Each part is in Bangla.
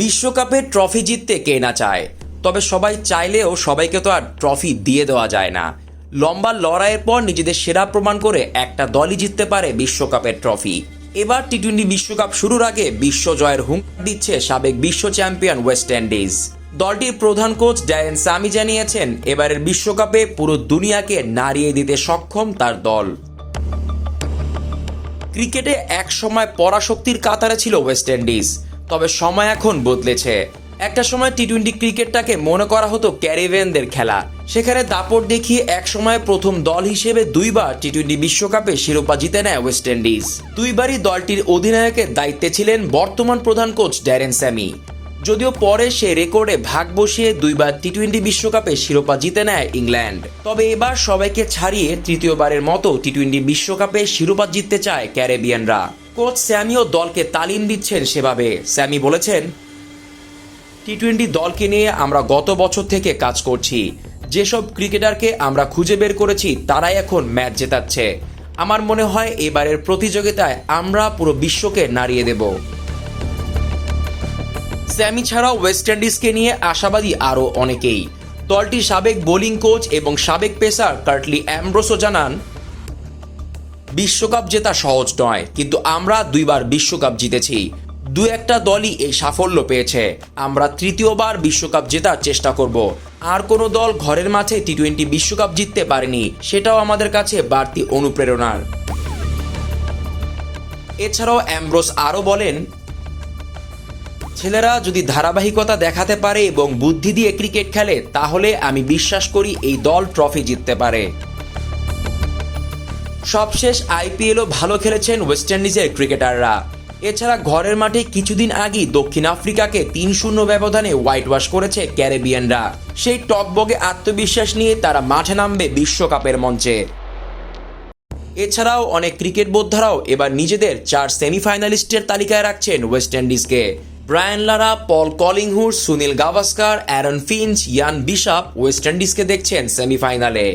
বিশ্বকাপে ট্রফি জিততে কে না চায়? তবে সবাই চাইলেও সবাইকে তো আর ট্রফি দিয়ে দেওয়া যায় না। লম্বা লড়াইয়ের পর নিজেদের সেরা প্রমাণ করে একটা দলই জিততে পারে বিশ্বকাপের ট্রফি। এবার টি টোয়েন্টি বিশ্বকাপ শুরুর আগে বিশ্ব জয়ের হুঙ্কার দিচ্ছে সাবেক বিশ্ব চ্যাম্পিয়ন ওয়েস্ট ইন্ডিজ। দলটির প্রধান কোচ ড্যারেন সামি জানিয়েছেন, এবারের বিশ্বকাপে পুরো দুনিয়াকে নাড়িয়ে দিতে সক্ষম তার দল। ক্রিকেটে এক সময় পরাশক্তির কাতারে ছিল ওয়েস্ট ইন্ডিজ। তবে সময় এখন বদলেছে। একটা সময় টি টোয়েন্টি ক্রিকেটটাকে মনে করা হতো ক্যারিবিয়ানদের খেলা। সেখানে দাপট দেখিয়ে এক সময় প্রথম দল হিসেবে দুইবার টি টোয়েন্টি বিশ্বকাপে শিরোপা জিতে নেয় ওয়েস্ট ইন্ডিজ। দুইবারই দলটির অধিনায়কের দায়িত্বে ছিলেন বর্তমান প্রধান কোচ ড্যারেন স্যামি। যদিও পরে সে রেকর্ডে ভাগ বসিয়ে দুইবার টি টোয়েন্টি বিশ্বকাপে শিরোপা জিতে নেয় ইংল্যান্ড। তবে এবার সবাইকে ছাড়িয়ে তৃতীয়বারের মতো টি টোয়েন্টি বিশ্বকাপে শিরোপা জিততে চায় ক্যারেবিয়ানরা। কোচ স্যামিও দলকে তালিম দিচ্ছেন সেভাবে। স্যামি বলেছেন টি টোয়েন্টি দলকে নিয়ে আমরা গত বছর থেকে কাজ করছি। যেসব ক্রিকেটারকে আমরা খুঁজে বের করেছি, তারাই এখন ম্যাচ জেতাচ্ছে। আমার মনে হয় এবারের প্রতিযোগিতায় আমরা পুরো বিশ্বকে নাড়িয়ে দেব। স্যামি ছাড়াও ওয়েস্ট ইন্ডিজকে নিয়ে আশাবাদী আরও অনেকেই। দলটির সাবেক বোলিং কোচ এবং সাবেক পেসার কার্টলি অ্যাম্ব্রোসো জানান বিশ্বকাপ জেতা সহজ নয়, কিন্তু আমরা দুইবার বিশ্বকাপ জিতেছি। দু একটা দলই এই সাফল্য পেয়েছে। আমরা তৃতীয়বার বিশ্বকাপ জেতার চেষ্টা করব। আর কোনো দল ঘরের মাঠে টি টোয়েন্টি বিশ্বকাপ জিততে পারেনি, সেটাও আমাদের কাছে বাড়তি অনুপ্রেরণার। এছাড়াও অ্যাম্ব্রোস আরও বলেন, ছেলেরা যদি ধারাবাহিকতা দেখাতে পারে এবং বুদ্ধি দিয়ে ক্রিকেট খেলে, তাহলে আমি বিশ্বাস করি এই দল ট্রফি জিততে পারে। সবশেষ আইপিএলও ভালো খেলেছেন ওয়েস্ট ইন্ডিজের ক্রিকেটাররা এছাড়া ঘরের মাঠে কিছুদিন আগেই দক্ষিণ আফ্রিকাকে তিন শূন্য ব্যবধানে হোয়াইট ওয়াশ করেছে ক্যারেবিয়ানরা। সেই টকবগে আত্মবিশ্বাস নিয়ে তারা মাঠে নামবে বিশ্বকাপের মঞ্চে। এছাড়াও অনেক ক্রিকেট বোদ্ধারাও এবার নিজেদের চার সেমিফাইনালিস্টের তালিকায় রাখছেন West ইন্ডিজকে Brian Lara, Paul Collingwood, Sunil Gavaskar, Aaron Finch, Ian Bishop West ইন্ডিজকে দেখছেন সেমিফাইনালে।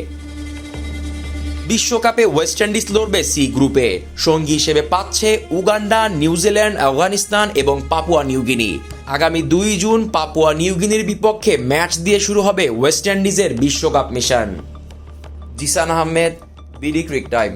বিশ্বকাপে ওয়েস্ট ইন্ডিজ লড়বে সি গ্রুপে সঙ্গী হিসেবে পাচ্ছে উগান্ডা, নিউজিল্যান্ড, আফগানিস্তান এবং পাপুয়া নিউগিনি আগামী দুই জুন পাপুয়া নিউগিনির বিপক্ষে ম্যাচ দিয়ে শুরু হবে ওয়েস্ট ইন্ডিজের বিশ্বকাপ mission. Zisan Ahmed, BD Cric Time.